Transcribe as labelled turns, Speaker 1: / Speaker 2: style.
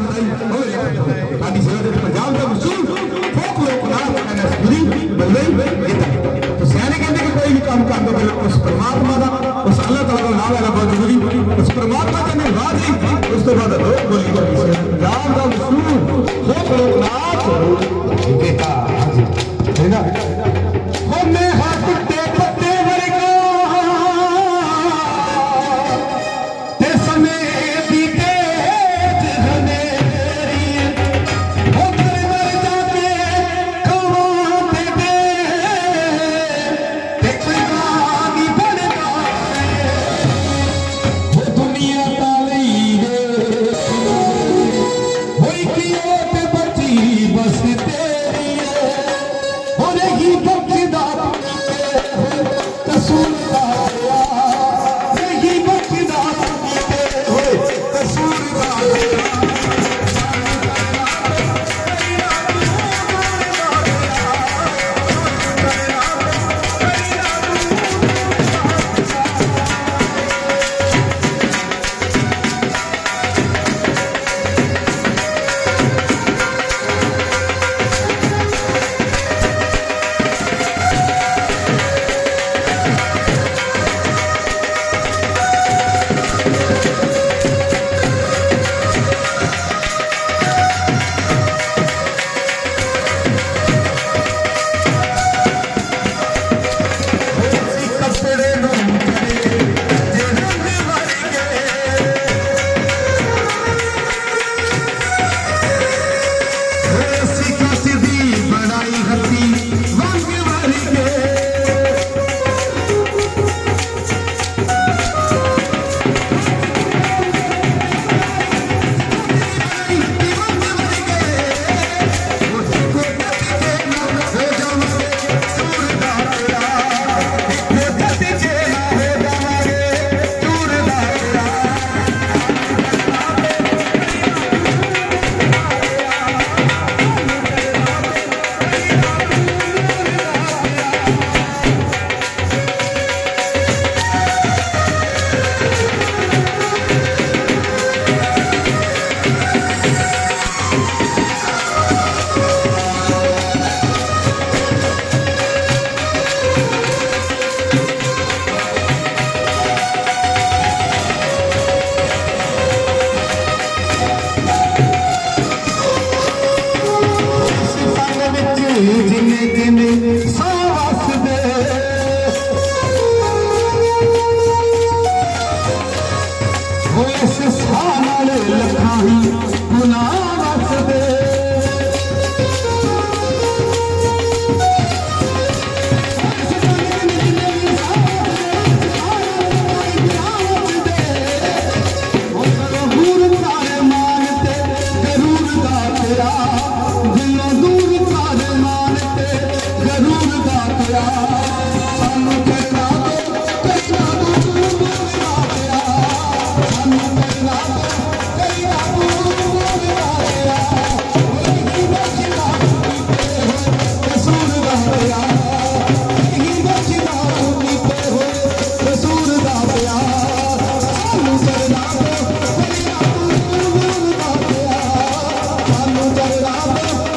Speaker 1: ਸਾਡੀ ਸੇਵਾ ਦੇ ਪੰਜਾਬ ਦਾ ਮਸ਼ਹੂਰ ਫੋਕ ਲੋਕ ਨਾਚ ਐਨਐਸਪੀ ਬਲਵਈ ਜਿੱਤ ਤੋਂ ਸਿਆਣੇ ਕਹਿੰਦੇ ਕਿ ਕੋਈ ਵੀ ਕੰਮ ਕਰਦੇ ਪਹਿਲਾਂ ਉਸ ਪਰਮਾਤਮਾ ਦਾ ਉਸ ਅੱਲਾਹ ਤਾਲਾ ਦਾ ਨਾਮ ਲੈਣਾ ਬਹੁਤ ਜ਼ਰੂਰੀ ਉਸ ਪਰਮਾਤਮਾ ਦੇ ਨਿਰਵਾਹ ਜੀ ਉਸ ਤੋਂ ਬਾਅਦ ਲੋਕ ਬੋਲੀ ਕਰਦੇ ਪੰਜਾਬ ਦਾ ਮਸ਼ਹੂਰ ਫੋਕ ਲੋਕ ਨਾਚ ਜਿੱਤੇ Foi excepcional. राम चल राम